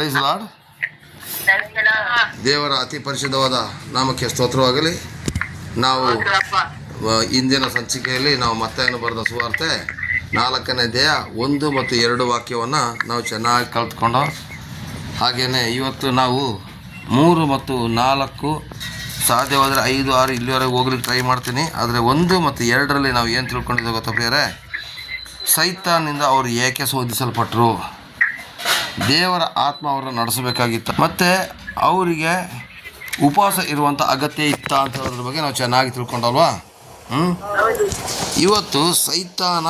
Price lord ದೇವರ ಅತಿ ಪರಿಶುದ್ಧವಾದ ನಾಮಕ್ಕೆ ಸ್ತೋತ್ರವಾಗಲಿ. ನಾವು ಇಂದಿನ ಸಂಚಿಕೆಯಲ್ಲಿ ನಾವು ಮತ್ತೆ ಬರೆದ ಸುವಾರ್ತೆ ನಾಲ್ಕನೇ ದೇಹ ಒಂದು ಮತ್ತು ಎರಡು ವಾಕ್ಯವನ್ನು ನಾವು ಚೆನ್ನಾಗಿ ಕಲ್ತ್ಕೊಂಡು ಹಾಗೆಯೇ ಇವತ್ತು ನಾವು ಮೂರು ಮತ್ತು ನಾಲ್ಕು ಸಾಧ್ಯವಾದರೆ ಐದು, ಆರು ಇಲ್ಲಿವರೆಗೆ ಹೋಗ್ಲಿಕ್ಕೆ ಟ್ರೈ ಮಾಡ್ತೀನಿ. ಆದರೆ ಒಂದು ಮತ್ತು ಎರಡರಲ್ಲಿ ನಾವು ಏನು ತಿಳ್ಕೊಂಡಿದ್ದೇವೆ ಗೊತ್ತಪ್ಪ ಪ್ರಿಯರೇ? ಸೈತಾನಿಂದ ಅವರು ಏಕೆ ಶೋಧಿಸಲ್ಪಟ್ಟರು ದೇವರ ಆತ್ಮ ಅವರನ್ನು ನಡೆಸಬೇಕಾಗಿತ್ತು. ಮತ್ತು ಅವರಿಗೆ ಉಪವಾಸ ಇರುವಂಥ ಅಗತ್ಯ ಇತ್ತ ಅಂತ ಹೇಳೋದ್ರ ಬಗ್ಗೆ ನಾವು ಚೆನ್ನಾಗಿ ತಿಳ್ಕೊಂಡಲ್ವಾ? ಹ್ಞೂ ಇವತ್ತು ಸೈತಾನ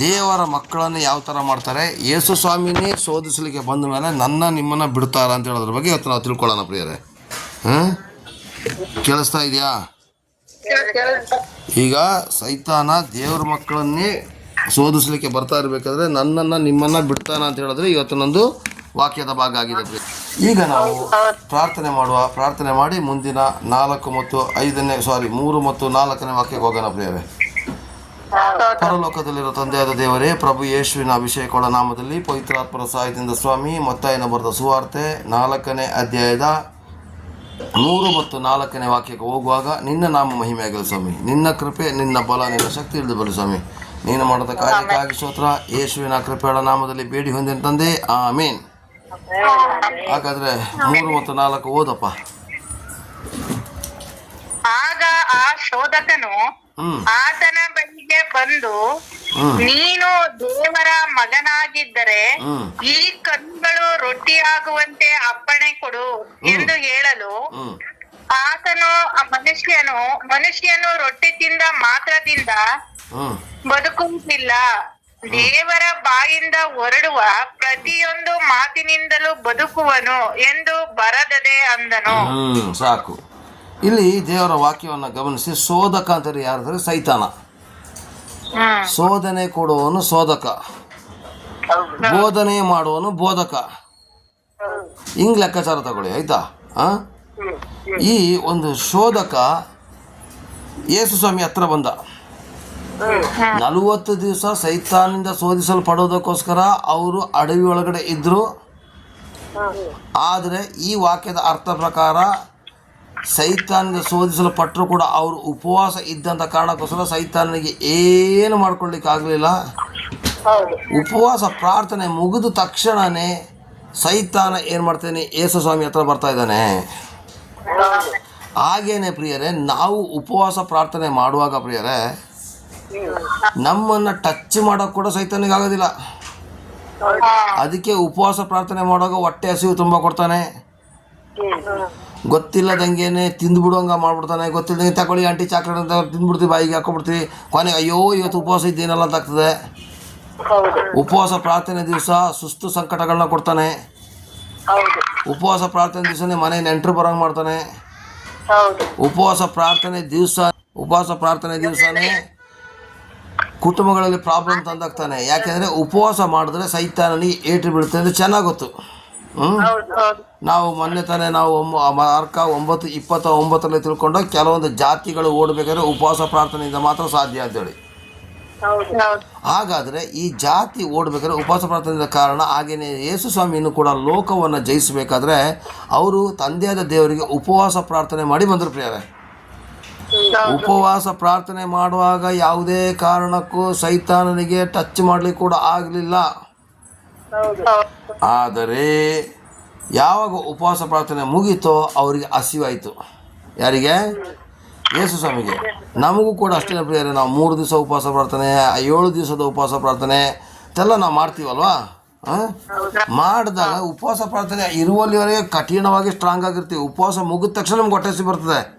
ದೇವರ ಮಕ್ಕಳನ್ನು ಯಾವ ಥರ ಮಾಡ್ತಾರೆ? ಯೇಸು ಸ್ವಾಮಿನೇ ಶೋಧಿಸಲಿಕ್ಕೆ ಬಂದ ಮೇಲೆ ನನ್ನ ನಿಮ್ಮನ್ನು ಬಿಡ್ತಾರ ಅಂತ ಹೇಳೋದ್ರ ಬಗ್ಗೆ ಇವತ್ತು ನಾವು ತಿಳ್ಕೊಳ್ಳೋಣ ಪ್ರಿಯರೇ. ಹ್ಞೂ ಕೇಳಿಸ್ತಾ ಇದೆಯಾ? ಈಗ ಸೈತಾನ ದೇವ್ರ ಮಕ್ಕಳನ್ನೇ ಶೋಧಿಸ್ಲಿಕ್ಕೆ ಬರ್ತಾ ಇರಬೇಕಾದ್ರೆ ನನ್ನನ್ನು ನಿಮ್ಮನ್ನು ಬಿಡ್ತಾನ ಅಂತ ಹೇಳಿದ್ರೆ ಇವತ್ತು ನಂದು ವಾಕ್ಯದ ಭಾಗ ಆಗಿದೆ. ಈಗ ನಾವು ಪ್ರಾರ್ಥನೆ ಮಾಡುವ, ಪ್ರಾರ್ಥನೆ ಮಾಡಿ ಮುಂದಿನ ನಾಲ್ಕು ಮತ್ತು ಐದನೇ ಸಾರಿ ಮೂರು ಮತ್ತು ನಾಲ್ಕನೇ ವಾಕ್ಯಕ್ಕೆ ಹೋಗೋಣ ಪ್ರಿಯರೇ ಪರಲೋಕದಲ್ಲಿರೋ ತಂದೆಯಾದ ದೇವರೇ, ಪ್ರಭು ಯೇಸುವಿನ ಅಭಿಷೇಕಗಳ ನಾಮದಲ್ಲಿ ಪವಿತ್ರಾತ್ಮರ ಸಹಾಯದಿಂದ ಸ್ವಾಮಿ, ಮತ್ತಾಯನ ಬರೆದ ಸುವಾರ್ತೆ ನಾಲ್ಕನೇ ಅಧ್ಯಾಯದ ಮೂರು ಮತ್ತು ನಾಲ್ಕನೇ ವಾಕ್ಯಕ್ಕೆ ಹೋಗುವಾಗ ನಿನ್ನ ನಾಮ ಮಹಿಮೆಯಾಗಲಿ ಸ್ವಾಮಿ. ನಿನ್ನ ಕೃಪೆ, ನಿನ್ನ ಬಲ, ನಿನ್ನ ಶಕ್ತಿ ಇಳಿದು ಬರಲಿ ಸ್ವಾಮಿ. ನೀನು ಮಾಡಿದ ಕಾರ್ಯಕ್ಕಾಗಿ ಸ್ತೋತ್ರ. ಯೇಸುವಿನ ಕೃಪೆಗಳ ನಾಮದಲ್ಲಿ ಬೇಡಿ ಹೊಂದಿನ ತಂದೆ. ಆಮೇನ್. ಹಾಗಾದ್ರೆ ಮೂರು ಮತ್ತು ನಾಲ್ಕು ಓದಪ್ಪ. ಆಗ ಆ ಶೋಧಕನು ಆತನ ಬಳಿಗೆ ಬಂದು ನೀನು ದೇವರ ಮಗನಾಗಿದ್ದರೆ ಈ ಕಣ್ಣುಗಳು ರೊಟ್ಟಿಯಾಗುವಂತೆ ಅಪ್ಪಣೆ ಕೊಡು ಎಂದು ಹೇಳಲು ಆತನು ಆ ಮನುಷ್ಯನು ಮನುಷ್ಯನು ರೊಟ್ಟಿ ತಿಂದ ಮಾತ್ರದಿಂದ ಬದುಕುವುದಿಲ್ಲ. ದೇವರ ಬಾಯಿಂದ ಹೊರಡುವ ಪ್ರತಿಯೊಂದು ಮಾತಿನಿಂದಲೂ ಬದುಕುವನು ಎಂದು ಬರದದೆ ಅಂದನು. ಸಾಕು. ಇಲ್ಲಿ ದೇವರ ವಾಕ್ಯವನ್ನು ಗಮನಿಸಿ ಶೋಧಕ ಅಂತಾರೆ ಯಾರಂದ್ರೆ ಸೈತಾನ. ಶೋಧನೆ ಕೊಡುವವನು ಶೋಧಕ. ಬೋಧನೆ ಮಾಡುವನು ಬೋಧಕ. ಹಿಂಗ್ ಲೆಕ್ಕಾಚಾರ ತಗೊಳ್ಳಿ ಆಯ್ತಾ? ಈ ಒಂದು ಶೋಧಕ ಯೇಸು ಸ್ವಾಮಿ ಹತ್ರ ಬಂದ. ನಲವತ್ತು ದಿವಸ ಸೈತಾನಿಂದ ಶೋಧಿಸಲ್ಪಡೋದಕ್ಕೋಸ್ಕರ ಅವರು ಅಡವಿ ಒಳಗಡೆ ಇದ್ರು. ಆದರೆ ಈ ವಾಕ್ಯದ ಅರ್ಥ ಪ್ರಕಾರ ಸೈತಾನಿಂದ ಶೋಧಿಸಲ್ಪಟ್ಟರು ಕೂಡ ಅವರು ಉಪವಾಸ ಇದ್ದಂಥ ಕಾರಣಕ್ಕೋಸ್ಕರ ಸೈತಾನಿಗೆ ಏನು ಮಾಡ್ಕೊಳ್ಳಿಕ್ಕೆ ಆಗಲಿಲ್ಲ ಉಪವಾಸ ಪ್ರಾರ್ಥನೆ ಮುಗಿದ ತಕ್ಷಣನೇ ಸೈತಾನ ಏನು ಮಾಡ್ತೇನೆ ಯೇಸು ಸ್ವಾಮಿ ಹತ್ರ ಬರ್ತಾ ಇದ್ದಾನೆ. ಹಾಗೇನೆ ಪ್ರಿಯರೇ ನಾವು ಉಪವಾಸ ಪ್ರಾರ್ಥನೆ ಮಾಡುವಾಗ ಪ್ರಿಯರೇ ನಮ್ಮನ್ನು ಟಚ್ ಮಾಡೋಕೆ ಕೂಡ ಸೈತಾನಿಗೆ ಆಗೋದಿಲ್ಲ. ಅದಕ್ಕೆ ಉಪವಾಸ ಪ್ರಾರ್ಥನೆ ಮಾಡುವಾಗ ಹೊಟ್ಟೆ ಹಸಿವು ತುಂಬ ಕೊಡ್ತಾನೆ. ಗೊತ್ತಿಲ್ಲದಂಗೆ ತಿಂದು ಬಿಡುವಂಗ ಮಾಡ್ಬಿಡ್ತಾನೆ. ಗೊತ್ತಿಲ್ಲದಂಗೆ ತಗೊಳ್ಳಿ ಆಂಟಿ ಚಾಕ್ಲೇಟ್ ಅಂತ ತಿಂದ್ಬಿಡ್ತೀವಿ ಬಾಯಿಗೆ ಹಾಕೊಂಡ್ಬಿಡ್ತೀವಿ ಕೊನೆಗೆ ಅಯ್ಯೋ, ಇವತ್ತು ಉಪವಾಸ ಇದ್ದೇನಲ್ಲ ಅಂತ ಆಗ್ತದೆ. ಉಪವಾಸ ಪ್ರಾರ್ಥನೆ ದಿವಸ ಸುಸ್ತು ಸಂಕಟಗಳನ್ನ ಕೊಡ್ತಾನೆ. ಉಪವಾಸ ಪ್ರಾರ್ಥನೆ ದಿವಸನೇ ಮನೆ ನೆಂಟರು ಬರೋಂಗೆ ಮಾಡ್ತಾನೆ. ಉಪವಾಸ ಪ್ರಾರ್ಥನೆ ದಿವಸ, ಉಪವಾಸ ಪ್ರಾರ್ಥನೆ ದಿವಸನೇ ಕುಟುಂಬಗಳಲ್ಲಿ ಪ್ರಾಬ್ಲಮ್ ತಂದಾಗ್ತಾನೆ. ಯಾಕೆಂದ್ರೆ ಉಪವಾಸ ಮಾಡಿದ್ರೆ ಸೈತಾನನಿಗೆ ಏಟು ಬಿಡುತ್ತೆ ಅಂತ ಚೆನ್ನಾಗಿ ಗೊತ್ತು. ಹ್ಮ್? ನಾವು ಮೊನ್ನೆ ತಾನೇ ನಾವು ಅರ್ಕ ಮಾರ್ಕ ಒಂಬತ್ತು ಇಪ್ಪತ್ತ ಒಂಬತ್ತರಲ್ಲಿ ತಿಳ್ಕೊಂಡು ಕೆಲವೊಂದು ಜಾತಿಗಳು ಓಡಬೇಕಾದ್ರೆ ಉಪವಾಸ ಪ್ರಾರ್ಥನೆಯಿಂದ ಮಾತ್ರ ಸಾಧ್ಯ ಅಂತೇಳಿ. ಹಾಗಾದ್ರೆ ಈ ಜಾತಿ ಓಡಬೇಕಾದ್ರೆ ಉಪವಾಸ ಪ್ರಾರ್ಥನೆಯಿಂದ ಕಾರಣ ಹಾಗೆಯೇ ಯೇಸು ಸ್ವಾಮಿಯನ್ನು ಕೂಡ ಲೋಕವನ್ನು ಜಯಿಸಬೇಕಾದ್ರೆ ಅವರು ತಂದೆಯಾದ ದೇವರಿಗೆ ಉಪವಾಸ ಪ್ರಾರ್ಥನೆ ಮಾಡಿ ಬಂದರು ಪ್ರಿಯರೇ. ಉಪವಾಸ ಪ್ರಾರ್ಥನೆ ಮಾಡುವಾಗ ಯಾವುದೇ ಕಾರಣಕ್ಕೂ ಸೈತಾನನಿಗೆ ಟಚ್ ಮಾಡಲಿಕ್ಕೆ ಕೂಡ ಆಗಲಿಲ್ಲ. ಆದರೆ ಯಾವಾಗ ಉಪವಾಸ ಪ್ರಾರ್ಥನೆ ಮುಗೀತೋ ಅವರಿಗೆ ಹಸಿವಾಯಿತು. ಯಾರಿಗೆ? ಯೇಸು ಸ್ವಾಮಿಗೆ. ನಮಗೂ ಕೂಡ ಅಷ್ಟೇ ಪ್ರಿಯರೇ, ನಾವು ಮೂರು ದಿವಸ ಉಪವಾಸ ಪ್ರಾರ್ಥನೆ, ಏಳು ದಿವಸದ ಉಪವಾಸ ಪ್ರಾರ್ಥನೆ, ಇದೆಲ್ಲ ನಾವು ಮಾಡ್ತೀವಲ್ವಾ? ಮಾಡಿದಾಗ ಉಪವಾಸ ಪ್ರಾರ್ಥನೆ ಇರುವಲ್ಲಿವರೆಗೆ ಕಠಿಣವಾಗಿ ಸ್ಟ್ರಾಂಗ್ ಆಗಿರ್ತೀವಿ. ಉಪವಾಸ ಮುಗಿದ ತಕ್ಷಣ ನಮ್ಗೆ ಹೊಟ್ಟೆ ಬರ್ತದೆ.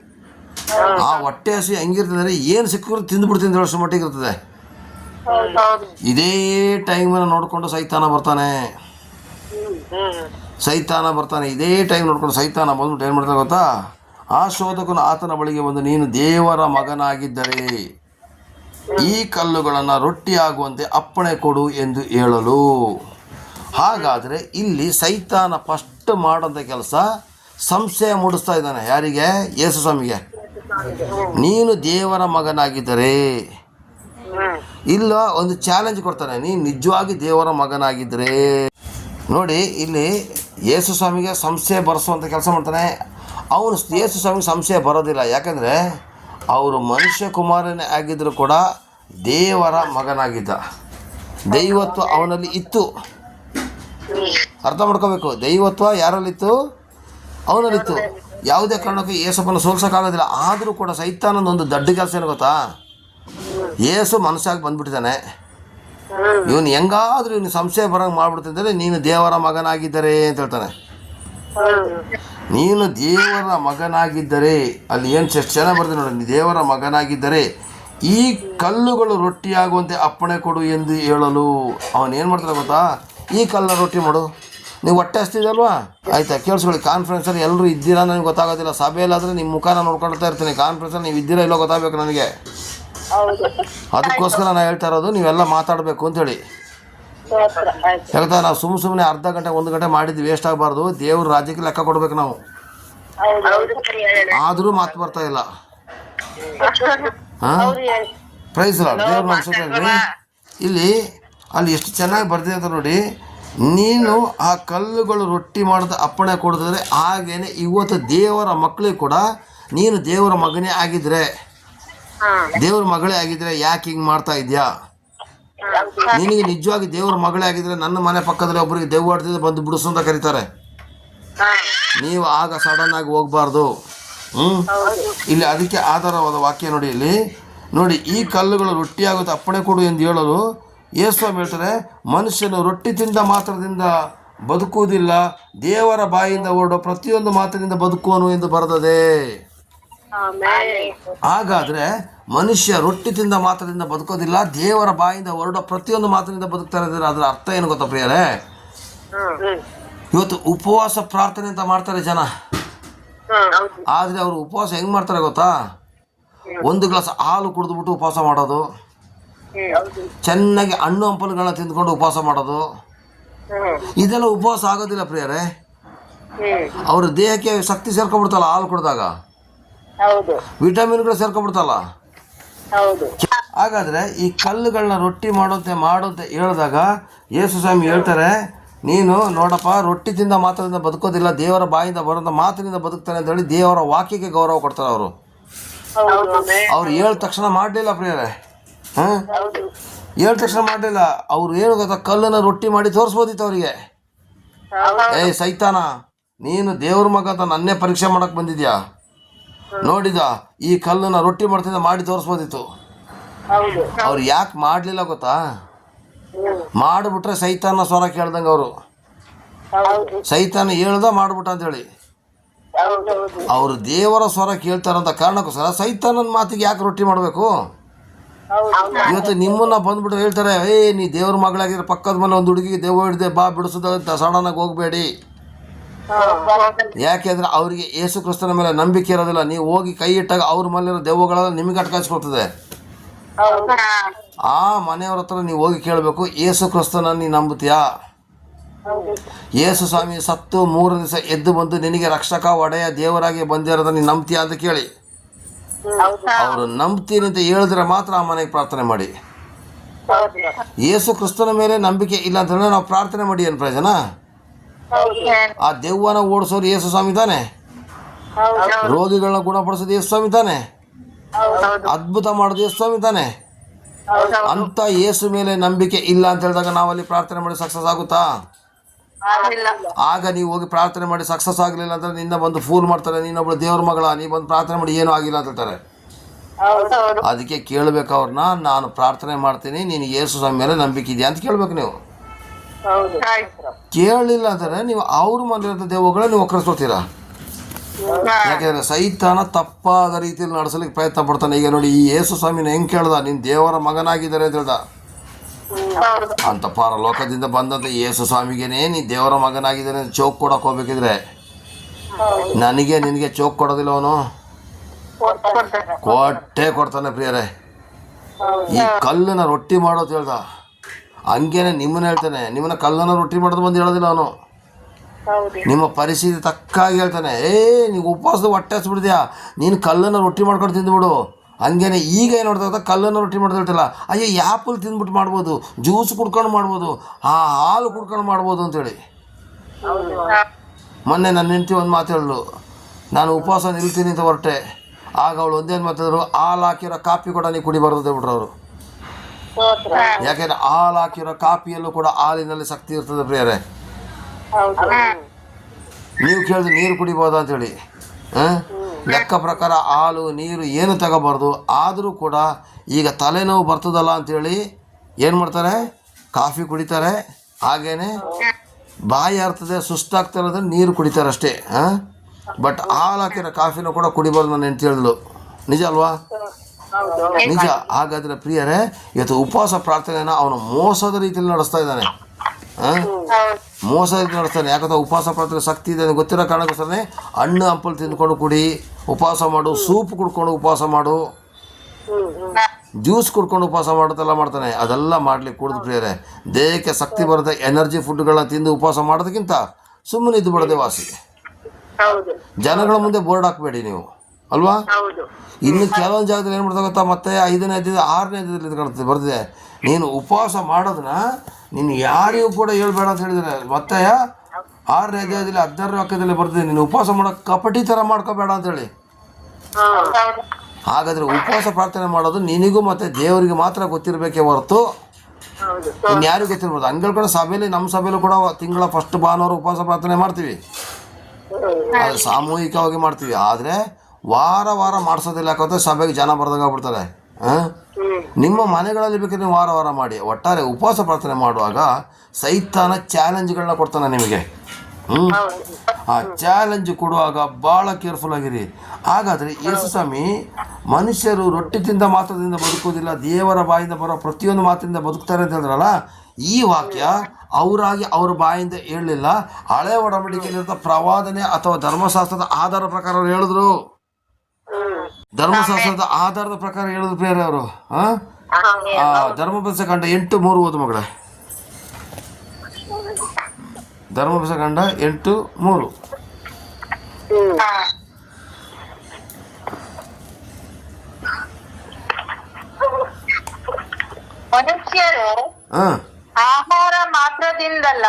ಆ ಹೊಟ್ಟೆ ಹಸಿ ಹೆಂಗಿರ್ತದೆ ಅಂದರೆ ಏನು ಸಿಕ್ಕಿದ್ರು ತಿಂದುಬಿಡ್ತೀನಿ ಅಂತ ಹೇಳೋ ಮಟ್ಟಿಗೆ ಇರ್ತದೆ. ಇದೇ ಟೈಮನ್ನು ನೋಡಿಕೊಂಡು ಸೈತಾನ ಬರ್ತಾನೆ. ಸೈತಾನ ಬರ್ತಾನೆ ಇದೇ ಟೈಮ್ ನೋಡ್ಕೊಂಡು ಸೈತಾನ ಬಂದ್ಬಿಟ್ಟು ಏನು ಮಾಡ್ತಾನೆ ಗೊತ್ತಾ? ಆ ಶೋಧಕನು ಆತನ ಬಳಿಗೆ ಬಂದು ನೀನು ದೇವರ ಮಗನಾಗಿದ್ದರೆ ಈ ಕಲ್ಲುಗಳನ್ನು ರೊಟ್ಟಿಯಾಗುವಂತೆ ಅಪ್ಪಣೆ ಕೊಡು ಎಂದು ಹೇಳಲು. ಹಾಗಾದರೆ ಇಲ್ಲಿ ಸೈತಾನ ಫಸ್ಟ್ ಮಾಡೋಂಥ ಕೆಲಸ ಸಂಶಯ ಮೂಡಿಸ್ತಾ ಇದ್ದಾನೆ. ಯಾರಿಗೆ? ಯೇಸು ಸ್ವಾಮಿಗೆ. ನೀನು ದೇವರ ಮಗನಾಗಿದ್ದರೆ ಇಲ್ಲ ಒಂದು ಚಾಲೆಂಜ್ ಕೊಡ್ತಾನೆ. ನೀನು ನಿಜವಾಗಿ ದೇವರ ಮಗನಾಗಿದ್ದರೆ. ನೋಡಿ, ಇಲ್ಲಿ ಯೇಸು ಸ್ವಾಮಿಗೆ ಸಂಶಯ ಬರೆಸುವಂಥ ಕೆಲಸ ಮಾಡ್ತಾನೆ. ಅವನು ಯೇಸು ಸ್ವಾಮಿಗೆ ಸಂಶಯ ಬರೋದಿಲ್ಲ. ಯಾಕಂದರೆ ಅವರು ಮನುಷ್ಯ ಕುಮಾರನೇ ಆಗಿದ್ದರೂ ಕೂಡ ದೇವರ ಮಗನಾಗಿದ್ದ. ದೈವತ್ವ ಅವನಲ್ಲಿ ಇತ್ತು. ಅರ್ಥ ಮಾಡ್ಕೋಬೇಕು. ದೈವತ್ವ ಯಾರಲ್ಲಿತ್ತು? ಅವನಲ್ಲಿತ್ತು. ಯಾವುದೇ ಕಾರಣಕ್ಕೂ ಏಸಪ್ಪನ್ನು ಸೋಲ್ಸೋಕ್ಕಾಗೋದಿಲ್ಲ. ಆದರೂ ಕೂಡ ಸೈತಾನಂದ ಒಂದು ದಡ್ಡ ಕೆಲಸ ಏನು ಗೊತ್ತಾ? ಏಸು ಮನಸ್ಸಾಗಿ ಬಂದ್ಬಿಟ್ಟಿದ್ದಾನೆ. ಇವನು ಹೆಂಗಾದ್ರೂ ಇವನು ಸಂಶಯ ಬರಂಗೆ ಮಾಡ್ಬಿಡ್ತಂದರೆ ನೀನು ದೇವರ ಮಗನಾಗಿದ್ದರೆ ಅಂತ ಹೇಳ್ತಾನೆ. ನೀನು ದೇವರ ಮಗನಾಗಿದ್ದರೆ, ಅಲ್ಲಿ ಏನು ಎಷ್ಟು ಚೆನ್ನಾಗಿ ಬರ್ತೀನಿ ನೋಡಿ ದೇವರ ಮಗನಾಗಿದ್ದರೆ ಈ ಕಲ್ಲುಗಳು ರೊಟ್ಟಿಯಾಗುವಂತೆ ಅಪ್ಪಣೆ ಕೊಡು ಎಂದು ಹೇಳಲು ಅವನೇನು ಮಾಡ್ತಾನೆ ಗೊತ್ತಾ? ಈ ಕಲ್ಲ ರೊಟ್ಟಿ ಮಾಡು. ನೀವು ಹೊಟ್ಟೆ ಹಸ್ತಿದಲ್ವಾ? ಆಯ್ತಾ ಕೇಳಿಸ್ಕೊಳ್ಳಿ. ಕಾನ್ಫರೆನ್ಸಲ್ಲಿ ಎಲ್ಲರೂ ಇದ್ದೀರಾ? ನನಗೆ ಗೊತ್ತಾಗೋದಿಲ್ಲ. ಸಭೆಯಲ್ಲಾದರೆ ನಿಮ್ಮ ಮುಖಾನ ನೋಡ್ಕೊಳ್ತಾ ಇರ್ತೀನಿ. ಕಾನ್ಫರೆನ್ಸಲ್ಲಿ ನೀವು ಇದ್ದೀರಾ ಇಲ್ಲೋ ಗೊತ್ತಾಗಬೇಕು ನನಗೆ. ಅದಕ್ಕೋಸ್ಕರ ನಾನು ಹೇಳ್ತಾ ಇರೋದು ನೀವೆಲ್ಲ ಮಾತಾಡಬೇಕು ಅಂತೇಳಿ. ಹೇಳ್ತಾ ನಾವು ಸುಮ್ಮ ಸುಮ್ಮನೆ ಅರ್ಧ ಗಂಟೆ ಒಂದು ಗಂಟೆ ಮಾಡಿದ್ದು ವೇಸ್ಟ್ ಆಗಬಾರ್ದು. ದೇವ್ರ ರಾಜ್ಯಕ್ಕೆ ಲೆಕ್ಕ ಕೊಡ್ಬೇಕು ನಾವು. ಆದರೂ ಮಾತು ಬರ್ತಾ ಇಲ್ಲ. ಹಾಂ? ಪ್ರೈಸ್ ಇಲ್ಲ. ದೇವ್ರ ಇಲ್ಲಿ ಅಲ್ಲಿ ಎಷ್ಟು ಚೆನ್ನಾಗಿ ಬರ್ತಿದೆ ಅಂತ ನೋಡಿ. ನೀನು ಆ ಕಲ್ಲುಗಳು ರೊಟ್ಟಿ ಮಾಡಿದ ಅಪ್ಪಣೆ ಕೊಡಿದ್ರೆ ಹಾಗೇನೆ ಇವತ್ತು ದೇವರ ಮಕ್ಕಳಿಗೆ ಕೂಡ ನೀನು ದೇವರ ಮಗನೇ ಆಗಿದ್ರೆ. ದೇವ್ರ ಮಗಳೇ ಆಗಿದ್ರೆ ಯಾಕೆ ಹಿಂಗೆ ಮಾಡ್ತಾ ಇದೆಯಾ? ನಿನಗೆ ನಿಜವಾಗಿ ದೇವ್ರ ಮಗಳೇ ಆಗಿದ್ರೆ ನನ್ನ ಮನೆ ಪಕ್ಕದಲ್ಲಿ ಒಬ್ಬರಿಗೆ ದೆವ್ವ ಆಡ್ತಿದ್ರೆ ಬಂದು ಬಿಡಿಸು ಅಂತ ಕರೀತಾರೆ. ನೀವು ಆಗ ಸಡನ್ ಆಗಿ ಹೋಗ್ಬಾರ್ದು. ಹ್ಞೂ ಇಲ್ಲಿ ಅದಕ್ಕೆ ಆಧಾರವಾದ ವಾಕ್ಯ ನೋಡಿ ಇಲ್ಲಿ. ನೋಡಿ ಈ ಕಲ್ಲುಗಳು ರೊಟ್ಟಿ ಆಗುತ್ತೆ ಅಪ್ಪಣೆ ಕೊಡು ಎಂದು ಹೇಳಲು ಯೇಸ್ವಾಮಿ ಹೇಳ್ತಾರೆ ಮನುಷ್ಯನು ರೊಟ್ಟಿ ತಿಂದ ಮಾತ್ರದಿಂದ ಬದುಕುವುದಿಲ್ಲ ದೇವರ ಬಾಯಿಂದ ಹೊರಡೋ ಪ್ರತಿಯೊಂದು ಮಾತಿನಿಂದ ಬದುಕುವನು ಎಂದು ಬರೆದದೆ. ಹಾಗಾದರೆ ಮನುಷ್ಯ ರೊಟ್ಟಿ ತಿಂದ ಮಾತ್ರದಿಂದ ಬದುಕೋದಿಲ್ಲ ದೇವರ ಬಾಯಿಂದ ಹೊರಡೋ ಪ್ರತಿಯೊಂದು ಮಾತಿನಿಂದ ಬದುಕ್ತಾರೆ ಅಂದರೆ ಅದರ ಅರ್ಥ ಏನು ಗೊತ್ತಾ ಪ್ರಿಯರೇ? ಇವತ್ತು ಉಪವಾಸ ಪ್ರಾರ್ಥನೆ ಅಂತ ಮಾಡ್ತಾರೆ ಜನ. ಆದರೆ ಅವರು ಉಪವಾಸ ಹೆಂಗೆ ಮಾಡ್ತಾರೆ ಗೊತ್ತಾ? ಒಂದು ಗ್ಲಾಸ್ ಹಾಲು ಕುಡಿದ್ಬಿಟ್ಟು ಉಪವಾಸ ಮಾಡೋದು. ಚೆನ್ನಾಗಿ ಹಣ್ಣು ಹಂಪಲುಗಳನ್ನ ತಿಂದ್ಕೊಂಡು ಉಪವಾಸ ಮಾಡೋದು. ಇದೆಲ್ಲ ಉಪವಾಸ ಆಗೋದಿಲ್ಲ ಪ್ರಿಯರೇ. ಅವ್ರ ದೇಹಕ್ಕೆ ಶಕ್ತಿ ಸೇರ್ಕೊಬಿಡ್ತಲ್ಲ ಹಾಲು ಕುಡಿದಾಗ? ಹೌದು. ವಿಟಮಿನ್ಗಳು ಸೇರ್ಕೊಬಿಡ್ತಲ್ಲ? ಹಾಗಾದರೆ ಈ ಕಲ್ಲುಗಳನ್ನ ರೊಟ್ಟಿ ಮಾಡೋಂತೆ ಮಾಡೋಂತೆ ಹೇಳಿದಾಗ ಯೇಸು ಸ್ವಾಮಿ ಹೇಳ್ತಾರೆ ನೀನು ನೋಡಪ್ಪ ರೊಟ್ಟಿ ತಿಂದ ಮಾತ್ರದಿಂದ ಬದುಕೋದಿಲ್ಲ ದೇವರ ಬಾಯಿಂದ ಬರೋದ ಮಾತಿನಿಂದ ಬದುಕ್ತಾನೆ ಅಂತ ಹೇಳಿ ದೇವರ ವಾಕ್ಯಕ್ಕೆ ಗೌರವ ಕೊಡ್ತಾರೆ ಅವರು. ಅವ್ರು ಹೇಳಿದ ತಕ್ಷಣ ಮಾಡಲಿಲ್ಲ ಪ್ರಿಯರೇ. ಹಾಂ? ತಕ್ಷಣ ಮಾಡಲಿಲ್ಲ. ಅವ್ರು ಏನು ಗೊತ್ತಾ? ಕಲ್ಲನ್ನು ರೊಟ್ಟಿ ಮಾಡಿ ತೋರಿಸ್ಬೋದಿತ್ತು ಅವರಿಗೆ. ಏ ಸೈತಾನ ನೀನು ದೇವ್ರ ಮಗ ಅಂತ ನನ್ನೇ ಪರೀಕ್ಷೆ ಮಾಡಕ್ಕೆ ಬಂದಿದ್ಯಾ? ನೋಡಿದ ಈ ಕಲ್ಲನ್ನ ರೊಟ್ಟಿ ಮಾಡ್ತಿದ್ದ ಮಾಡಿ ತೋರಿಸ್ಬೋದಿತ್ತು. ಅವ್ರು ಯಾಕೆ ಮಾಡಲಿಲ್ಲ ಗೊತ್ತಾ? ಮಾಡಿಬಿಟ್ರೆ ಸೈತಾನ ಸ್ವರ ಕೇಳ್ದಂಗೆ ಅವರು. ಸೈತಾನ ಹೇಳ್ದ ಮಾಡ್ಬಿಟ್ಟ ಅಂತೇಳಿ. ಅವರು ದೇವರ ಸ್ವರ ಕೇಳ್ತಾರಂತ ಕಾರಣಕ್ಕೋಸ್ಕರ ಸೈತಾನನ ಮಾತಿಗೆ ಯಾಕೆ ರೊಟ್ಟಿ ಮಾಡಬೇಕು? ಇವತ್ತು ನಿಮ್ಮನ್ನ ಬಂದ್ಬಿಟ್ಟು ಹೇಳ್ತಾರೆ ಏ ನೀ ದೇವ್ರ ಮಗಳಾಗಿದ್ರೆ ಪಕ್ಕದ ಮನೆ ಒಂದು ಹುಡುಗಿ ದೇವ ಹಿಡ್ದೆ ಬಾ ಬಿಡಿಸೋದಂತ ಸಡನ್ನಾಗಿ ಹೋಗಬೇಡಿ. ಯಾಕೆಂದ್ರೆ ಅವರಿಗೆ ಯೇಸು ಕ್ರಿಸ್ತನ ಮೇಲೆ ನಂಬಿಕೆ ಇರೋದಿಲ್ಲ. ನೀವು ಹೋಗಿ ಕೈ ಇಟ್ಟಾಗ ಅವ್ರ ಮನೆಯಲ್ಲಿರೋ ದೆವ್ವಗಳೆಲ್ಲ ನಿಮಗೆ ಅಟ್ಕಾಯಿಸ್ಕೊಡ್ತದೆ ಆ ಮನೆಯವ್ರ ಹತ್ರ ನೀವು ಹೋಗಿ ಕೇಳಬೇಕು ಯೇಸು ಕ್ರಿಸ್ತನ ನೀ ನಂಬುತ್ತೀಯಾ? ಯೇಸು ಸ್ವಾಮಿ ಸತ್ತು ಮೂರು ದಿವಸ ಎದ್ದು ಬಂದು ನಿನಗೆ ರಕ್ಷಕ ಒಡೆಯ ದೇವರಾಗಿ ಬಂದಿರೋದನ್ನ ನೀನು ನಂಬ್ತೀಯಾ ಅಂತ ಕೇಳಿ. ಅವರು ನಂಬ್ತೀನಿ ಅಂತ ಹೇಳಿದ್ರೆ ಮಾತ್ರ ಆ ಮನೆಗೆ ಪ್ರಾರ್ಥನೆ ಮಾಡಿ. ಯೇಸು ಕ್ರಿಸ್ತನ ಮೇಲೆ ನಂಬಿಕೆ ಇಲ್ಲ ಅಂತ ಹೇಳಿದ್ರೆ ನಾವು ಪ್ರಾರ್ಥನೆ ಮಾಡಿ ಏನು ಪ್ರಯೋಜನ? ಆ ದೆವ್ವನ ಓಡಿಸೋರು ಯೇಸು ಸ್ವಾಮಿ ತಾನೆ? ರೋಗಿಗಳನ್ನ ಗುಣಪಡಿಸೋದು ಯೇಸು ಸ್ವಾಮಿ ತಾನೆ? ಅದ್ಭುತ ಮಾಡೋದು ಯೇಸು ಸ್ವಾಮಿ ತಾನೆ? ಅಂತ ಯೇಸು ಮೇಲೆ ನಂಬಿಕೆ ಇಲ್ಲ ಅಂತ ಹೇಳಿದಾಗ ನಾವಲ್ಲಿ ಪ್ರಾರ್ಥನೆ ಮಾಡಿ ಸಕ್ಸಸ್ ಆಗುತ್ತಾ? ಆಗ ನೀವು ಹೋಗಿ ಪ್ರಾರ್ಥನೆ ಮಾಡಿ ಸಕ್ಸಸ್ ಆಗಲಿಲ್ಲ ಅಂದ್ರೆ ನಿನ್ನ ಬಂದು ಫೂಲ್ ಮಾಡ್ತಾರೆ ನೀನೊಬ್ಳು ದೇವ್ರ ಮಗಳ ನೀ ಬಂದು ಪ್ರಾರ್ಥನೆ ಮಾಡಿ ಏನೂ ಆಗಿಲ್ಲ ಅಂತ ಹೇಳ್ತಾರೆ. ಅದಕ್ಕೆ ಕೇಳಬೇಕು ಅವ್ರನ್ನ ನಾನು ಪ್ರಾರ್ಥನೆ ಮಾಡ್ತೀನಿ ನೀನು ಯೇಸು ಸ್ವಾಮಿ ಮೇಲೆ ನಂಬಿಕೆ ಇದೆಯಾ ಅಂತ ಕೇಳಬೇಕು ನೀವು. ಕೇಳಲಿಲ್ಲ ಅಂದ್ರೆ ನೀವು ಅವ್ರ ಮನೆಯಂತ ದೇವಗಳ ನೀವು ಒಕ್ಕರಿಸ್ಕೊಳ್ತೀರಾ? ಯಾಕೆಂದ್ರೆ ಸೈತಾನ ತಪ್ಪಾದ ರೀತಿಯಲ್ಲಿ ನಡೆಸಲಿಕ್ಕೆ ಪ್ರಯತ್ನ ಪಡ್ತಾನೆ. ಈಗ ನೋಡಿ ಈ ಯೇಸು ಸ್ವಾಮಿನ ಹೆಂಗ್ ಕೇಳ್ದ? ನಿನ್ ದೇವರ ಮಗನಾಗಿದ್ದಾರೆ ಅಂತ ಹೇಳ್ದ. ಅಂತ ಪರಲೋಕದಿಂದ ಬಂದಂತ ಯೇಸು ಸ್ವಾಮಿಗೇನೇ, ನೀ ದೇವರ ಮಗನಾಗಿದ್ದಾನೆ ಚೌಕ್ ಕೊಡಕ್ಕೆ ಹೋಗ್ಬೇಕಿದ್ರೆ? ನನಗೆ ನಿನಗೆ ಚೌಕ್ ಕೊಡೋದಿಲ್ಲ ಅವನು? ಕೊಟ್ಟೆ ಕೊಡ್ತಾನೆ ಪ್ರಿಯರೇ. ಈ ಕಲ್ಲನ್ನ ರೊಟ್ಟಿ ಮಾಡೋದು ಹೇಳ್ದ. ಹಂಗೇನೆ ನಿಮ್ಮನ್ನ ಹೇಳ್ತಾನೆ. ನಿಮ್ಮನ್ನ ಕಲ್ಲನ್ನ ರೊಟ್ಟಿ ಮಾಡೋದು ಬಂದು ಹೇಳೋದಿಲ್ಲ ಅವನು. ನಿಮ್ಮ ಪರಿಸ್ಥಿತಿ ತಕ್ಕಾಗಿ ಹೇಳ್ತಾನೆ. ಏ ನೀವು ಉಪವಾಸದ ಹೊಟ್ಟೆ ಹಸ್ಬಿಡ್ತೀಯಾ? ನೀನು ಕಲ್ಲನ್ನು ರೊಟ್ಟಿ ಮಾಡ್ಕೊಂಡು ತಿಂದ್ಬಿಡು. ಹಂಗೇನೆ ಈಗ ಏನು ನೋಡ್ತಾ ಕಲ್ಲನ್ನು ರೊಟ್ಟಿ ಮಾಡ್ತಾ ಹೇಳ್ತಿಲ್ಲ ಅಯ್ಯೋ ಆ್ಯಪಲ್ ತಿಂದ್ಬಿಟ್ಟು ಮಾಡ್ಬೋದು ಜ್ಯೂಸ್ ಕುಡ್ಕೊಂಡು ಮಾಡ್ಬೋದು ಆ ಹಾಲು ಕುಡ್ಕೊಂಡು ಮಾಡ್ಬೋದು ಅಂತೇಳಿ. ಮೊನ್ನೆ ನನ್ನ ಹೆಂಡತಿ ಒಂದು ಮಾತು ಹೇಳಿದ್ಳು ನಾನು ಉಪವಾಸ ನಿಲ್ತೀನಿ ಅಂತ ಹೊರಟೆ. ಆಗ ಅವಳು ಒಂದೇನು ಮಾತಾದ್ರು ಹಾಲು ಹಾಕಿರೋ ಕಾಫಿ ಕೂಡ ನೀವು ಕುಡಿಬಾರ್ದು ಅಂತೇಳ್ಬಿಟ್ರು ಬಿಟ್ರು ಅವರು. ಯಾಕೆಂದ್ರೆ ಹಾಲು ಹಾಕಿರೋ ಕಾಫಿಯಲ್ಲೂ ಕೂಡ ಹಾಲಿನಲ್ಲಿ ಶಕ್ತಿ ಇರ್ತದೆ ಪ್ರಿಯರೇ. ನೀವು ಕೇಳಿದ್ರೆ ನೀರು ಕುಡಿಬೋದಾ ಅಂತೇಳಿ. ಹಾಂ? ಲೆಕ್ಕ ಪ್ರಕಾರ ಹಾಲು ನೀರು ಏನು ತಗೋಬಾರ್ದು ಆದರೂ ಕೂಡ ಈಗ ತಲೆನೋವು ಬರ್ತದಲ್ಲ ಅಂತೇಳಿ ಏನು ಮಾಡ್ತಾರೆ? ಕಾಫಿ ಕುಡಿತಾರೆ. ಹಾಗೇ ಬಾಯಿ ಹರ್ತದೆ ಸುಸ್ತಾಗ್ತಾರೆ ಅಂದ್ರೆ ನೀರು ಕುಡಿತಾರೆ ಅಷ್ಟೇ ಹಾಂ ಬಟ್ ಹಾಲು ಹಾಕಿರೋ ಕಾಫಿನೂ ಕೂಡ ಕುಡಿಬಾರ್ದು ನಾನು ಹೆಂಡ್ತಿ ಹೇಳಿದ್ಲು. ನಿಜ ಅಲ್ವಾ? ನಿಜ. ಹಾಗಾದರೆ ಪ್ರಿಯರೇ ಇವತ್ತು ಉಪವಾಸ ಪ್ರಾರ್ಥನೆನ ಅವನು ಮೋಸದ ರೀತಿಯಲ್ಲಿ ನಡೆಸ್ತಾ ಇದ್ದಾನೆ. ಮೋಸ ನಡೆಸ್ತಾನೆ ಯಾಕಂದ್ರೆ ಉಪವಾಸ ಪಾತ್ರ ಶಕ್ತಿ ಇದೆ ಅಂತ ಗೊತ್ತಿರೋ ಕಾರಣಕ್ಕೋಸ್ಕರನೇ ಹಣ್ಣು ಹಂಪಲು ತಿಂದ್ಕೊಂಡು ಕುಡಿ ಉಪವಾಸ ಮಾಡು ಸೂಪ್ ಕುಡ್ಕೊಂಡು ಉಪವಾಸ ಮಾಡು. ಜ್ಯೂಸ್ ಕುಡ್ಕೊಂಡು ಉಪವಾಸ ಮಾಡೋದೆಲ್ಲ ಮಾಡ್ತಾನೆ. ಅದೆಲ್ಲ ಮಾಡ್ಲಿಕ್ಕೆ ಕುಡಿದು ಪ್ರಿಯರೇ. ದೇಹಕ್ಕೆ ಶಕ್ತಿ ಬರುತ್ತೆ. ಎನರ್ಜಿ ಫುಡ್ಗಳನ್ನ ತಿಂದು ಉಪವಾಸ ಮಾಡೋದಕ್ಕಿಂತ ಸುಮ್ಮನೆ ಇದ್ದು ಬಿಡದೆ ವಾಸಿ. ಜನಗಳ ಮುಂದೆ ಬೋರ್ಡ್ ಹಾಕಬೇಡಿ ನೀವು. ಅಲ್ವಾ? ಇನ್ನು ಕೆಲವೊಂದು ಜಾಗದಲ್ಲಿ ಏನು ಮಾಡ್ತಾ ಗೊತ್ತಾ? ಮತ್ತೆ ಐದನೇ ಅಧ್ಯಾಯ ಆರನೇ ಅಧ್ಯಾಯದಲ್ಲಿ ಕಾಣುತ್ತೆ ಬರ್ತಿದೆ. ನೀನು ಉಪವಾಸ ಮಾಡೋದನ್ನ ನೀನು ಯಾರಿಗೂ ಕೂಡ ಹೇಳ್ಬೇಡ ಅಂತ ಹೇಳಿದರೆ ಒತ್ತಾಯ ಆರನೇ ಅಧ್ಯಾಯದಲ್ಲಿ ಹದಿನಾರು ವಾಕ್ಯದಲ್ಲಿ ಬರ್ತದೆ ನೀನು ಉಪವಾಸ ಮಾಡೋಕೆ ಕಪಟಿ ಥರ ಮಾಡ್ಕೋಬೇಡ ಅಂತೇಳಿ ಹಾಗಾದರೆ ಉಪವಾಸ ಪ್ರಾರ್ಥನೆ ಮಾಡೋದು ನಿನಗೂ ಮತ್ತು ದೇವರಿಗೆ ಮಾತ್ರ ಗೊತ್ತಿರಬೇಕೇ ಹೊರತು ಇನ್ನು ಯಾರಿಗೂ ಗೊತ್ತಿರ್ಬೋದು ಹಂಗೆ ಕೂಡ ಸಭೆಯಲ್ಲಿ ನಮ್ಮ ಸಭೆಯಲ್ಲೂ ಕೂಡ ತಿಂಗಳ ಫಸ್ಟ್ ಭಾನುವಾರ ಉಪವಾಸ ಪ್ರಾರ್ಥನೆ ಮಾಡ್ತೀವಿ. ಅದು ಸಾಮೂಹಿಕವಾಗಿ ಮಾಡ್ತೀವಿ. ಆದರೆ ವಾರ ವಾರ ಮಾಡಿಸೋದಿಲ್ಲ ಯಾಕಂದ್ರೆ ಸಭೆಗೆ ಜನ ಬರ್ದಂಗೆ ಆಗ್ಬಿಡ್ತಾರೆ ಹಾಂ? ನಿಮ್ಮ ಮನೆಗಳಲ್ಲಿ ಬೇಕಾದ್ರೆ ನೀವು ವಾರ ವಾರ ಮಾಡಿ, ಒಟ್ಟಾರೆ ಉಪವಾಸ ಪ್ರಾರ್ಥನೆ ಮಾಡುವಾಗ ಸೈತಾನ ಚಾಲೆಂಜ್ಗಳನ್ನ ಕೊಡ್ತಾನೆ ನಿಮಗೆ. ಹ್ಞೂ ಆ ಚಾಲೆಂಜ್ ಕೊಡುವಾಗ ಭಾಳ ಕೇರ್ಫುಲ್ ಆಗಿರಿ. ಹಾಗಾದರೆ ಯೇಸು ಸ್ವಾಮಿ ಮನುಷ್ಯರು ರೊಟ್ಟಿ ತಿಂದ ಮಾತ್ರದಿಂದ ಬದುಕುವುದಿಲ್ಲ, ದೇವರ ಬಾಯಿಂದ ಬರೋ ಪ್ರತಿಯೊಂದು ಮಾತಿನಿಂದ ಬದುಕ್ತಾರೆ ಅಂತ ಹೇಳಿದ್ರಲ್ಲ, ಈ ವಾಕ್ಯ ಅವರಾಗಿ ಅವ್ರ ಬಾಯಿಂದ ಹೇಳಲಿಲ್ಲ, ಹಳೆ ಒಡಂಬಡಿಕೆಯಲ್ಲಿರೋ ಪ್ರವಾದನೆ ಅಥವಾ ಧರ್ಮಶಾಸ್ತ್ರದ ಆಧಾರ ಪ್ರಕಾರ ಹೇಳಿದ್ರು. ಧರ್ಮಶಾಸ್ತ್ರದ ಆಧಾರದ ಪ್ರಕಾರ ಹೇಳಿದ್ರು ಬೇರೆ ಅವರು ಆ? ಹಂಗೆ ಧರ್ಮಪುಸ್ತಕ ಕಂಡ ಎಂಟು ಮೂರು ಓದು ಮಗಳ. ಧರ್ಮಪುಸ್ತಕ ಕಂಡ ಎಂಟು ಮೂರು. ಮನುಷ್ಯರು ಆಹಾರ ಮಾತ್ರದಿಂದಲ್ಲ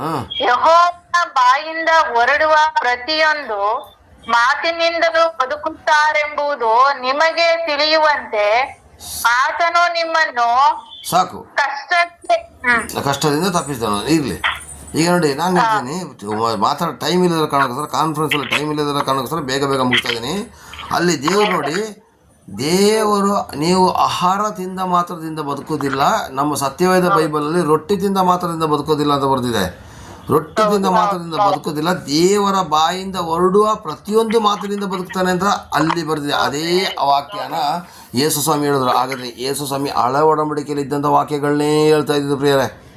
ಹಾಂ. ಯೆಹೋವನ ಬಾಯಿಂದ ಹೊರಡುವ ಪ್ರತಿಯೊಂದು ಮಾತಿನಿಂದಲೂ ಬದುಕುತ್ತಾರೆಂಬುದು ನಿಮಗೆ ತಿಳಿಯುವಂತೆ ಆತನು ನಿಮ್ಮನ್ನು ಸಾಕು. ಕಷ್ಟಕ್ಕೆ ಹ್ಮ್. ಕಷ್ಟದಿಂದ ತಪ್ಪಿಸ್ತಾನ ಇರ್ಲಿ. ಈಗ ನೋಡಿ ನಾನು ಹೇಳ್ತೀನಿ ಮಾತಾಡ ಟೈಮ್ ಇಲ್ಲದ ಕಾರಣಕ್ಕೋಸ್ಕರ ಕಾನ್ಫರೆನ್ಸಲ್ಲಿ ಟೈಮ್ ಇಲ್ಲದ ಕಾರಣಕ್ಕೋಸ್ಕರ ಬೇಗ ಬೇಗ ಮುಗಿಸ್ತಾ ಇದ್ದೀನಿ. ಅಲ್ಲಿ ದೇವರು ನೋಡಿ ದೇವರು ನೀವು ಆಹಾರ ತಿಂದ ಮಾತ್ರದಿಂದ ಬದುಕೋದಿಲ್ಲ ನಮ್ಮ ಸತ್ಯವೇದ ಬೈಬಲಲ್ಲಿ ರೊಟ್ಟಿ ತಿಂದ ಮಾತ್ರದಿಂದ ಬದುಕೋದಿಲ್ಲ ಅಂತ ಬರೆದಿದೆ. ರೊಟ್ಟಿ ತಿಂದ ಮಾತ್ರದಿಂದ ಬದುಕೋದಿಲ್ಲ ದೇವರ ಬಾಯಿಂದ ಹೊರಡುವ ಪ್ರತಿಯೊಂದು ಮಾತಿನಿಂದ ಬದುಕ್ತಾನೆ ಅಂತ ಅಲ್ಲಿ ಬರೆದಿದೆ. ಅದೇ ವಾಕ್ಯನ ಯೇಸು ಸ್ವಾಮಿ ಹೇಳಿದ್ರು. ಹಾಗಾದ್ರೆ ಯೇಸು ಸ್ವಾಮಿ ಹಳೆ ಒಡಂಬಡಿಕೆಯಲ್ಲಿ ಇದ್ದಂಥ ವಾಕ್ಯಗಳನ್ನೇ ಹೇಳ್ತಾ ಇದ್ದಿದ್ದು ಪ್ರಿಯರೇ.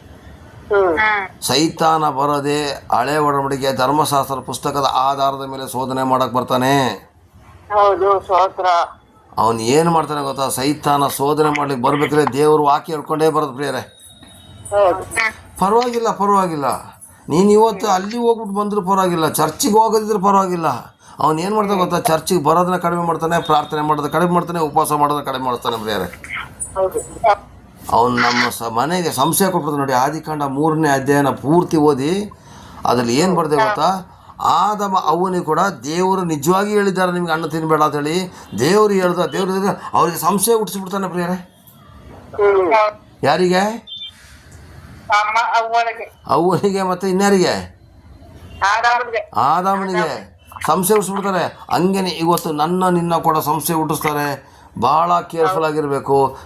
ಸೈತಾನ ಬರದೆ ಹಳೆ ಒಡಂಬಡಿಕೆ ಧರ್ಮಶಾಸ್ತ್ರ ಪುಸ್ತಕದ ಆಧಾರದ ಮೇಲೆ ಶೋಧನೆ ಮಾಡಕ್ಕೆ ಬರ್ತಾನೆ. ಅವನು ಏನು ಮಾಡ್ತಾನೆ ಗೊತ್ತಾ? ಸೈತಾನ ಶೋಧನೆ ಮಾಡ್ಲಿಕ್ಕೆ ಬರ್ಬೇಕಾದ್ರೆ ದೇವರು ವಾಕ್ಯ ಹೇಳ್ಕೊಂಡೇ ಬರೋದು ಪ್ರಿಯರೇ. ಹೌದು. ಪರವಾಗಿಲ್ಲ ಪರವಾಗಿಲ್ಲ. ನೀನು ಇವತ್ತು ಅಲ್ಲಿ ಹೋಗ್ಬಿಟ್ಟು ಬಂದರೂ ಪರವಾಗಿಲ್ಲ ಚರ್ಚಿಗೆ ಹೋಗೋದಿದ್ರೆ ಪರವಾಗಿಲ್ಲ. ಅವ್ನು ಏನು ಮಾಡ್ತಾನೆ ಗೊತ್ತಾ? ಚರ್ಚಿಗೆ ಬರೋದನ್ನ ಕಡಿಮೆ ಮಾಡ್ತಾನೆ ಪ್ರಾರ್ಥನೆ ಮಾಡೋದು ಕಡಿಮೆ ಮಾಡ್ತಾನೆ ಉಪವಾಸ ಮಾಡೋದನ್ನ ಕಡಿಮೆ ಮಾಡ್ತಾನೆ ಬೇರೆ ಅವ್ನು ನಮ್ಮ ಸ ಮನೆಗೆ ಸಂಶಯ ಕೊಟ್ಬಿಡ್ತಾನೆ ನೋಡಿ ಆದಿಕಾಂಡ ಮೂರನೇ ಅಧ್ಯಾಯನ ಪೂರ್ತಿ ಓದಿ ಅದರಲ್ಲಿ ಏನು ಬರ್ದೆ ಗೊತ್ತಾ? ಆದಮ ಅವನಿಗೆ ಕೂಡ ದೇವರು ನಿಜವಾಗಿ ಹೇಳಿದ್ದಾರೆ ನಿಮ್ಗೆ ಅನ್ನ ತಿನ್ನಬೇಡ ಅಂತೇಳಿ ದೇವರು ಹೇಳ್ದ ದೇವ್ರು ಅವ್ರಿಗೆ ಸಂಶಯ ಹುಟ್ಟಿಸ್ಬಿಡ್ತಾನೆ ಪ್ರಿಯರೇ. ಯಾರಿಗೆ? ಅವನಿಗೆ ಮತ್ತೆ ಇನ್ಯಾರಿಗೆ ಆದಾಮನಿಗೆ. ಸಂಶಯ ಹುಟ್ಟಿಸ್ಬಿಡ್ತಾರೆ ಹಂಗೇನೆ ಇವತ್ತು ನನ್ನ ನಿನ್ನ ಕೂಡ ಸಂಶಯ ಹುಟ್ಟಿಸ್ತಾರೆ. ಭಾಳ ಕೇರ್ಫುಲ್ ಆಗಿರಬೇಕು.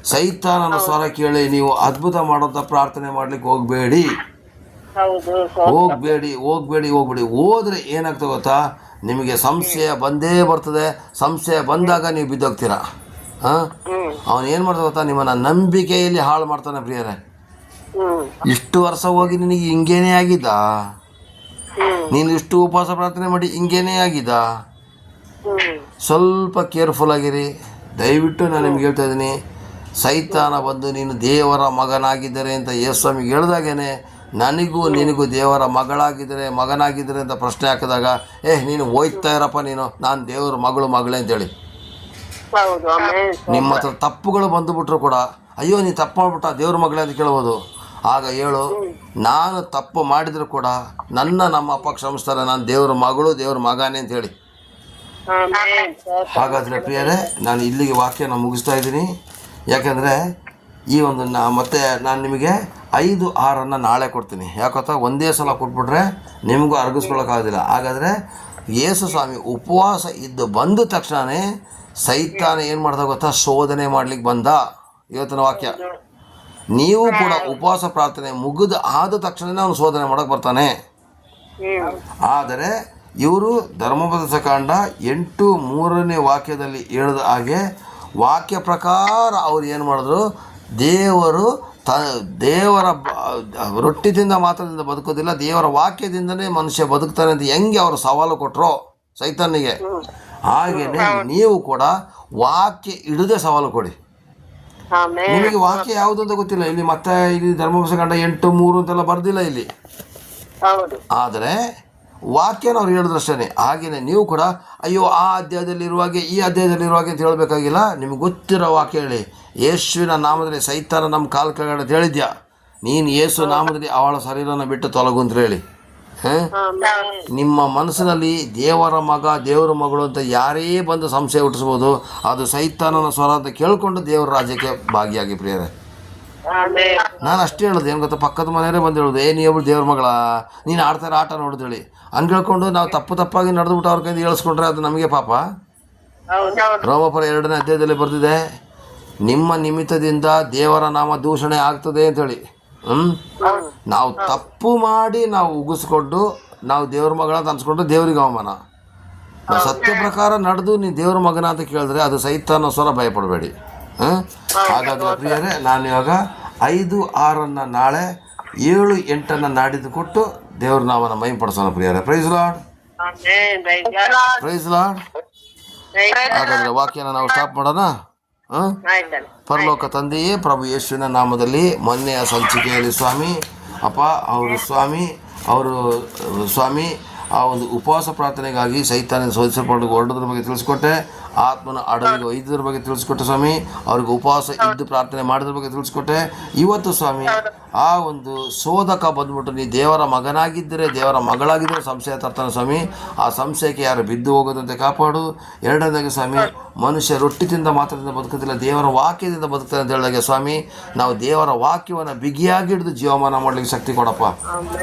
ನನ್ನ ಸ್ವರ ಕೇಳಿ ನೀವು ಅದ್ಭುತ ಮಾಡೋಂಥ ಪ್ರಾರ್ಥನೆ ಮಾಡ್ಲಿಕ್ಕೆ ಹೋಗಬೇಡಿ. ಹೋಗಬೇಡಿ ಹೋಗಬೇಡಿ ಹೋಗ್ಬೇಡಿ. ಹೋದ್ರೆ ಏನಾಗ್ತದೆ ಗೊತ್ತಾ? ನಿಮಗೆ ಸಂಶಯ ಬಂದೇ ಬರ್ತದೆ. ಸಂಶಯ ಬಂದಾಗ ನೀವು ಬಿದ್ದೋಗ್ತೀರಾ? ಹಾಂ? ಅವನು ಏನು ಮಾಡ್ತಾನೆ ಗೊತ್ತಾ? ನಿಮ್ಮನ್ನು ನಂಬಿಕೆಯಲ್ಲಿ ಹಾಳು ಮಾಡ್ತಾನೆ ಪ್ರಿಯರೇ. ಇಷ್ಟು ವರ್ಷ ಹೋಗಿ ನಿನಗೆ ಹಿಂಗೇನೆ ಆಗಿದ್ದ ಹ್ಮ್. ನೀನು ಇಷ್ಟು ಉಪವಾಸ ಪ್ರಾರ್ಥನೆ ಮಾಡಿ ಹಿಂಗೇನೆ ಆಗಿದ್ದ ಸ್ವಲ್ಪ ಕೇರ್ಫುಲ್ ಆಗಿರಿ. ದಯವಿಟ್ಟು ನಾನು ನಿಮ್ಗೆ ಹೇಳ್ತಾ ಇದ್ದೀನಿ ಸೈತಾನ ಬಂದು ನೀನು ದೇವರ ಮಗನಾಗಿದ್ದರೆ ಅಂತ ಯೇಸ್ವಾಮಿಗೆ ಹೇಳ್ದಾಗೇನೆ ನನಗೂ ನಿನಗೂ ದೇವರ ಮಗಳಾಗಿದ್ದರೆ ಮಗನಾಗಿದ್ದರೆ ಅಂತ ಪ್ರಶ್ನೆ ಹಾಕಿದಾಗ ಏ ನೀನು ಹೋಯ್ತಾ ಇರಪ್ಪ ನೀನು ನಾನು ದೇವರ ಮಗಳು ಮಗಳೇ ಅಂತೇಳಿ. ನಿಮ್ಮ ಹತ್ರ ತಪ್ಪುಗಳು ಬಂದುಬಿಟ್ರು ಕೂಡ ಅಯ್ಯೋ ನೀನು ತಪ್ಪು ಮಾಡ್ಬಿಟ್ಟ ದೇವ್ರ ಮಗಳೇ ಅಂತ ಕೇಳ್ಬೋದು. ಆಗ ಹೇಳು, ನಾನು ತಪ್ಪು ಮಾಡಿದ್ರು ಕೂಡ ನನ್ನ ನಮ್ಮ ಅಪ್ಪ ಕ್ಷಮಿಸ್ತಾರೆ, ನಾನು ದೇವ್ರ ಮಗಳು, ದೇವ್ರ ಮಗಾನೆ ಅಂತ ಹೇಳಿ. ಹಾಗಾದ್ರೆ ಪ್ರಿಯರೇ, ನಾನು ಇಲ್ಲಿಗೆ ವಾಕ್ಯನ ಮುಗಿಸ್ತಾ ಇದ್ದೀನಿ. ಯಾಕೆಂದರೆ ಈ ಒಂದು ಮತ್ತೆ ನಾನು ನಿಮಗೆ ಐದು ಆರನ್ನು ನಾಳೆ ಕೊಡ್ತೀನಿ. ಯಾಕಂತ ಒಂದೇ ಸಲ ಕೊಟ್ಬಿಟ್ರೆ ನಿಮಗೂ ಅರ್ಗಿಸ್ಕೊಳ್ಳೋಕ್ಕಾಗೋದಿಲ್ಲ ಹಾಗಾದರೆ ಯೇಸು ಸ್ವಾಮಿ ಉಪವಾಸ ಇದ್ದು ಬಂದ ತಕ್ಷಣವೇ ಸೈತಾನ ಏನು ಮಾಡ್ದ ಗೊತ್ತಾ? ಶೋಧನೆ ಮಾಡ್ಲಿಕ್ಕೆ ಬಂದ. ಇವತ್ತಿನ ವಾಕ್ಯ. ನೀವು ಕೂಡ ಉಪವಾಸ ಪ್ರಾರ್ಥನೆ ಮುಗಿದು ಆದ ತಕ್ಷಣನೇ ಅವನು ಶೋಧನೆ ಮಾಡೋಕ್ಕೆ ಬರ್ತಾನೆ. ಆದರೆ ಇವರು ಧರ್ಮೋಪದೇಶ ಕಾಂಡ ಎಂಟು ಮೂರನೇ ವಾಕ್ಯದಲ್ಲಿ ಹೇಳಿದ ಹಾಗೆ ವಾಕ್ಯ ಪ್ರಕಾರ ಅವ್ರು ಏನು ಮಾಡಿದ್ರು? ದೇವರು ತ ದೇವರ ರೊಟ್ಟಿದಿಂದ ರೊಟ್ಟಿ ತಿಂದ ಮಾತ್ರದಿಂದ ಬದುಕೋದಿಲ್ಲ ದೇವರ ವಾಕ್ಯದಿಂದನೇ ಮನುಷ್ಯ ಬದುಕ್ತಾನೆ ಅಂತ ಹೆಂಗೆ ಅವರು ಸವಾಲು ಕೊಟ್ಟರು ಸೈತಾನಿಗೆ ಹಾಗೆಯೇ ನೀವು ಕೂಡ ವಾಕ್ಯ ಹಿಡಿದೇ ಸವಾಲು ಕೊಡಿ. ನಿಮಗೆ ವಾಕ್ಯ ಯಾವುದು ಅಂತ ಗೊತ್ತಿಲ್ಲ. ಇಲ್ಲಿ ಮತ್ತೆ ಇಲ್ಲಿ ಧರ್ಮೋಪದೇಶ ಕಂಡ ಎಂಟು ಮೂರು ಅಂತೆಲ್ಲ ಬರ್ದಿಲ್ಲ ಇಲ್ಲಿ. ಆದರೆ ವಾಕ್ಯನ ಅವ್ರು ಹೇಳಿದ್ರಷ್ಟೇ ಹಾಗೆಯೇ ನೀವು ಕೂಡ ಅಯ್ಯೋ ಆ ಅಧ್ಯಾಯದಲ್ಲಿರುವಾಗೆ ಈ ಅಧ್ಯಾಯದಲ್ಲಿರುವಾಗೆ ಅಂತ ಹೇಳಬೇಕಾಗಿಲ್ಲ. ನಿಮ್ಗೆ ಗೊತ್ತಿರೋ ವಾಕ್ಯ ಹೇಳಿ. ಯೇಸುವಿನ ನಾಮದಲ್ಲಿ ಸೈತಾನ ನಮ್ಮ ಕಾಲ್ ಕೆಳಗಡೆ ಅಂತ ಹೇಳಿದ್ಯಾ? ನೀನು ಯೇಸು ನಾಮದಲ್ಲಿ ಅವಳ ಶರೀರನ ಬಿಟ್ಟು ತೊಲಗು ಅಂತ ಹೇಳಿ. ನಿಮ್ಮ ಮನಸ್ಸಿನಲ್ಲಿ ದೇವರ ಮಗ, ದೇವರ ಮಗಳು ಅಂತ ಯಾರೇ ಬಂದು ಸಂಶಯ ಹುಟ್ಟಿಸ್ಬೋದು, ಅದು ಸೈತಾನನ ಸ್ವರ ಅಂತ ಕೇಳಿಕೊಂಡು ದೇವರ ರಾಜ್ಯಕ್ಕೆ ಭಾಗಿಯಾಗಿ ಪ್ರಿಯರೇ. ನಾನು ಅಷ್ಟೇ ಹೇಳೋದು, ಏನು ಗೊತ್ತಾ? ಪಕ್ಕದ ಮನೆಯವರೇ ಬಂದು ಹೇಳೋದು, ಏ ನೀವು ದೇವ್ರ ಮಗಳ, ನೀನು ಆಡ್ತಾರೆ ಆಟ ನೋಡಿದೇಳಿ ಹಂಗೆ ಹೇಳ್ಕೊಂಡು ನಾವು ತಪ್ಪು ತಪ್ಪಾಗಿ ನಡೆದುಬಿಟ್ಟು ಅವ್ರ ಕೈಯಿಂದ ಹೇಳಿಸ್ಕೊಂಡ್ರೆ ಅದು ನಮಗೆ ಪಾಪ. ರೋಮಪುರ ಎರಡನೇ ಅಧ್ಯಾಯದಲ್ಲಿ ಬರ್ತಿದೆ ನಿಮ್ಮ ನಿಮಿತ್ತದಿಂದ ದೇವರ ನಾಮ ದೂಷಣೆ ಆಗ್ತದೆ ಅಂತೇಳಿ ಹ್ಞೂ ನಾವು ತಪ್ಪು ಮಾಡಿ ನಾವು ಉಗಿಸ್ಕೊಂಡು ನಾವು ದೇವ್ರ ಮಗಳ ಅಂತ ಅನ್ಸ್ಕೊಂಡು ದೇವ್ರಿಗೆ ಅವಮಾನ. ನಾವು ಸತ್ಯ ಪ್ರಕಾರ ನಡೆದು ನೀ ದೇವ್ರ ಮಗನ ಅಂತ ಕೇಳಿದ್ರೆ ಅದು ಸೈತಾನ ಸ್ವರ ಭಯಪಡಬೇಡಿ. ಹಾಂ ಹಾಗಾದ್ರೆ ಪ್ರಿಯರೇ ನಾನು ಇವಾಗ ಐದು ಆರನ್ನು ನಾಳೆ ಏಳು ಎಂಟನ್ನು ನಾಡಿದ್ದು ಕೊಟ್ಟು ದೇವ್ರ ನಾಮನ ಮೈ ಪಡಿಸೋಣ ಪ್ರಿಯರೇ ಪ್ರೈಸ್ ಲಾಡ್ ಪ್ರೈಸ್ ಲಾಡ್ ಹಾಗಾದ್ರೆ ವಾಕ್ಯನ ನಾವು ಸ್ಟಾಪ್ ಮಾಡೋಣ. ಪರಲೋಕ ತಂದೆಯೇ ಪ್ರಭು ಯೇಸುವಿನ ನಾಮದಲ್ಲಿ ಮೊನ್ನೆಯ ಸಂಚಿಕೆಯಲ್ಲಿ ಸ್ವಾಮಿ ಅಪ್ಪ ಅವರು ಸ್ವಾಮಿ ಅವರು ಸ್ವಾಮಿ ಆ ಒಂದು ಉಪವಾಸ ಪ್ರಾರ್ಥನೆಗಾಗಿ ಸೈತಾನ ಸೋದಿಸಲ್ಪಟ್ಟು ಹೊರಡೋದ್ರ ಬಗ್ಗೆ ತಿಳಿಸ್ಕೊಟ್ಟೆ. ಆತ್ಮನ ಅಡವಿಗೆ ಒಯ್ದದ್ರ ಬಗ್ಗೆ ತಿಳಿಸ್ಕೊಟ್ಟೆ ಸ್ವಾಮಿ. ಅವ್ರಿಗೆ ಉಪವಾಸ ಇದ್ದು ಪ್ರಾರ್ಥನೆ ಮಾಡಿದ್ರ ಬಗ್ಗೆ ತಿಳಿಸ್ಕೊಟ್ಟೆ. ಇವತ್ತು ಸ್ವಾಮಿ, ಆ ಒಂದು ಶೋಧಕ ಬಂದ್ಬಿಟ್ಟು ನೀ ದೇವರ ಮಗನಾಗಿದ್ದರೆ, ದೇವರ ಮಗಳಾಗಿದ್ದರೆ ಸಂಶಯ ತರ್ತಾನೆ ಸ್ವಾಮಿ. ಆ ಸಂಶಯಕ್ಕೆ ಯಾರು ಬಿದ್ದು ಹೋಗೋದಂತೆ ಕಾಪಾಡು. ಎರಡನೇದಾಗಿ ಸ್ವಾಮಿ, ಮನುಷ್ಯ ರೊಟ್ಟಿ ತಿಂದ ಮಾತ್ರದಿಂದ ಬದುಕೋದಿಲ್ಲ, ದೇವರ ವಾಕ್ಯದಿಂದ ಬದುಕ್ತಾನೆ ಅಂತ ಹೇಳಿದಾಗ ಸ್ವಾಮಿ. ನಾವು ದೇವರ ವಾಕ್ಯವನ್ನು ಬಿಗಿಯಾಗಿ ಹಿಡಿದು ಜೀವಮಾನ ಮಾಡಲಿಕ್ಕೆ ಶಕ್ತಿ ಕೊಡಪ್ಪ.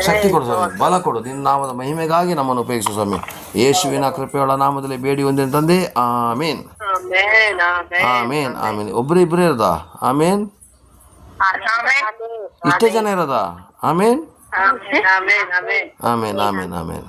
ಶಕ್ತಿ ಕೊಡು ಸ್ವಾಮಿ, ಬಲ ಕೊಡು. ನಿನ್ನ ನಾಮದ ಮಹಿಮೆಗಾಗಿ ನಮ್ಮನ್ನು ಉಪಯೋಗಿಸು ಸ್ವಾಮಿ. ಯೇಸುವಿನ ಕೃಪೆಯೊಳ ನಾಮದಲ್ಲಿ ಬೇಡಿ ಒಂದಿನ ತಂದೆ? ಆಮೇನ್. ಆಮೇನ್ ಆಮೇನ್ ಆಮೇನ್ ಆಮೇನ್ ಒಬ್ಬರೇ ಇಬ್ಬರೇ ಇರೋದಾ ಆಮೇನ್ ಇಷ್ಟೇ ಜನ ಇರೋದಾ ಆಮೇನ್ ಆಮೇನ್ ಆಮೇನ್ ಆಮೇನ್ ಆಮೇನ್ ಆಮೇನ್ ಆಮೇನ್